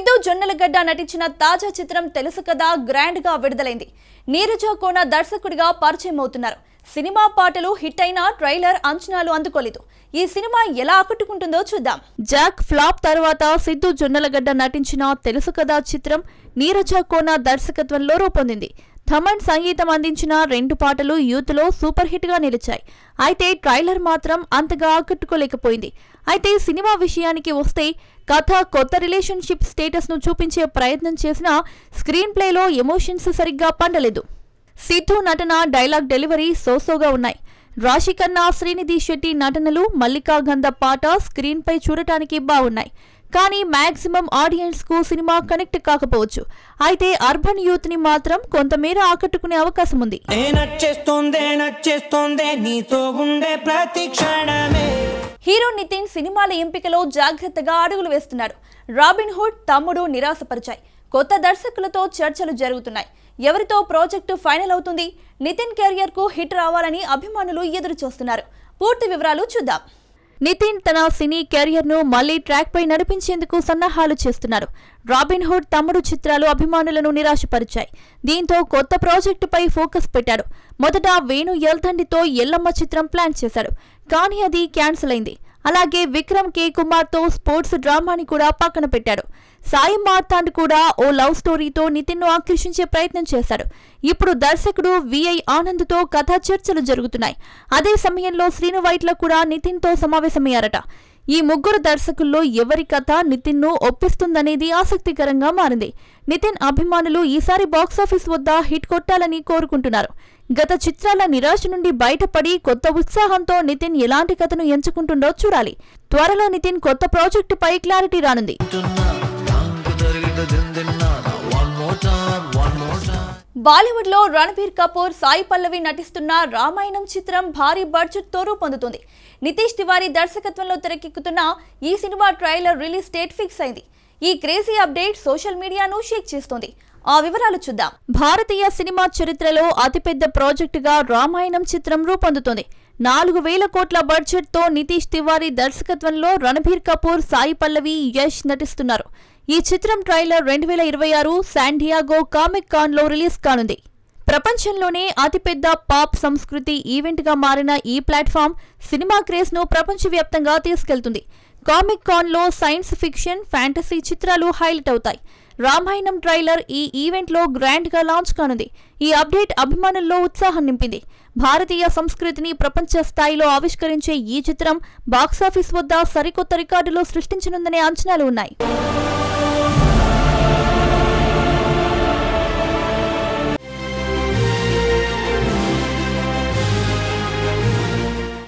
సిద్ధు జొన్నలగడ్డ నటించిన తాజా చిత్రం తెలుసు కదా గ్రాండ్గా విడుదలైంది. నీరజ కోన దర్శకుడిగా పరిచయం అవుతున్నారు. సినిమా పాటలు హిట్ అయిన ట్రైలర్ అంచనాలు అందుకోలేదు. ఈ సినిమా ఎలా ఆకట్టుకుంటుందో చూద్దాం. జాక్ ఫ్లాప్ తర్వాత సిద్ధు జొన్నలగడ్డ నటించిన తెలుసు కదా చిత్రం నీరజ కోన దర్శకత్వంలో రూపొందింది. థమన్ సంగీతం అందించిన రెండు పాటలు యూత్లో సూపర్ హిట్గా నిలిచాయి. అయితే ట్రైలర్ మాత్రం అంతగా ఆకట్టుకోలేకపోయింది. అయితే సినిమా విషయానికి వస్తే కథ కొత్త రిలేషన్షిప్ స్టేటస్ను చూపించే ప్రయత్నం చేసినా స్క్రీన్ ప్లేలో ఎమోషన్స్ సరిగ్గా పండలేదు. సిద్ధు నటన డైలాగ్ డెలివరీ సోసోగా ఉన్నాయి. రాశికన్నా శ్రీనిధి శెట్టి నటనలు మల్లికా గంధ పాట స్క్రీన్పై చూడటానికి బాగున్నాయి. కానీ మాక్సిమం ఆడియన్స్కు సినిమా కనెక్ట్ కాకపోవచ్చు. అయితే అర్బన్ యూత్ని మాత్రం కొంతమేర ఆకట్టుకునే అవకాశం ఉంది. హీరో నితిన్ సినిమాల ఎంపికలో జాగ్రత్తగా అడుగులు వేస్తున్నాడు రాబిన్ హుడ్ తమ్ముడు నిరాశపరిచాయి. కొత్త దర్శకులతో చర్చలు జరుగుతున్నాయి. ఎవరితో ప్రాజెక్టు ఫైనల్ అవుతుంది? నితిన్ కెరియర్కు హిట్ రావాలని అభిమానులు ఎదురు చూస్తున్నారు పూర్తి వివరాలు చూద్దాం. నితిన్ తన సినీ కెరియర్ను మళ్ళీ ట్రాక్ పై నడిపించేందుకు సన్నాహాలు చేస్తున్నారు. రాబిన్ హుడ్ తమ్ముడు చిత్రాలు అభిమానులను నిరాశపరిచాయి. దీంతో కొత్త ప్రాజెక్టుపై ఫోకస్ పెట్టాడు మొదట వేణు ఎల్తండితో ఎల్లమ్మ చిత్రం ప్లాన్ చేశాడు కానీ అది క్యాన్సిల్ అయింది. అలాగే విక్రమ్ కే. కుమార్తో స్పోర్ట్స్ డ్రామాని కూడా పక్కన పెట్టాడు. సాయి మార్తాండ్ కూడా ఓ లవ్ స్టోరీతో నితిన్ను ఆకర్షించే ప్రయత్నం చేశాడు. ఇప్పుడు దర్శకుడు విఐ ఆనంద్తో కథా చర్చలు జరుగుతున్నాయి. అదే సమయంలో శ్రీను వైట్ల కూడా నితిన్తో సమావేశమయ్యారట. ఈ ముగ్గురు దర్శకుల్లో ఎవరి కథ నితిన్ను ఒప్పిస్తుందనేది ఆసక్తికరంగా మారింది. నితిన్ అభిమానులు ఈసారి బాక్సాఫీస్ వద్ద హిట్ కొట్టాలని కోరుకుంటున్నారు. గత చిత్రాల నిరాశ నుండి బయటపడి కొత్త ఉత్సాహంతో నితిన్ ఎలాంటి కథను ఎంచుకుంటుండో చూడాలి. త్వరలో నితిన్ కొత్త ప్రాజెక్టుపై క్లారిటీ రానుంది. బాలీవుడ్లో రణబీర్ కపూర్ సాయి పల్లవి నటిస్తున్న రామాయణం చిత్రం భారీ బడ్జెట్తో రూపొందుతుంది నితీష్ తివారీ దర్శకత్వంలో తెరకెక్కుతున్న ఈ cinema trailer release date fix అయింది. ఈ క్రేజీ అప్డేట్ సోషల్ మీడియాను షేక్ చేస్తోంది. ఆ వివరాలు చూద్దాం. భారతీయ సినిమా చరిత్రలో అతిపెద్ద ప్రాజెక్టుగా రామాయణం చిత్రం రూపొందుతుంది. నాలుగు వేల కోట్ల బడ్జెట్తో నితీష్ తివారీ దర్శకత్వంలో రణబీర్ కపూర్ సాయి పల్లవి యష్ నటిస్తున్నారు. ఈ చిత్రం ట్రైలర్ రెండు వేల ఇరవై ఆరు శాండియాగో కామిక్ కాన్లో రిలీజ్ కానుంది. ప్రపంచంలోనే అతిపెద్ద పాప్ సంస్కృతి ఈవెంట్గా మారిన ఈ ప్లాట్ఫామ్ సినిమా క్రేజ్ను ప్రపంచవ్యాప్తంగా తీసుకెళ్తుంది. కామిక్ కాన్లో సైన్స్ ఫిక్షన్ ఫ్యాంటసీ చిత్రాలు హైలైట్ అవుతాయి. రామాయణం ట్రైలర్ ఈ ఈవెంట్లో గ్రాండ్గా లాంచ్ కానుంది. ఈ అప్డేట్ అభిమానుల్లో ఉత్సాహం నింపింది. భారతీయ సంస్కృతిని ప్రపంచ స్థాయిలో ఆవిష్కరించే ఈ చిత్రం బాక్సాఫీస్ వద్ద సరికొత్త రికార్డులు సృష్టించనుందనే అంచనాలు ఉన్నాయి.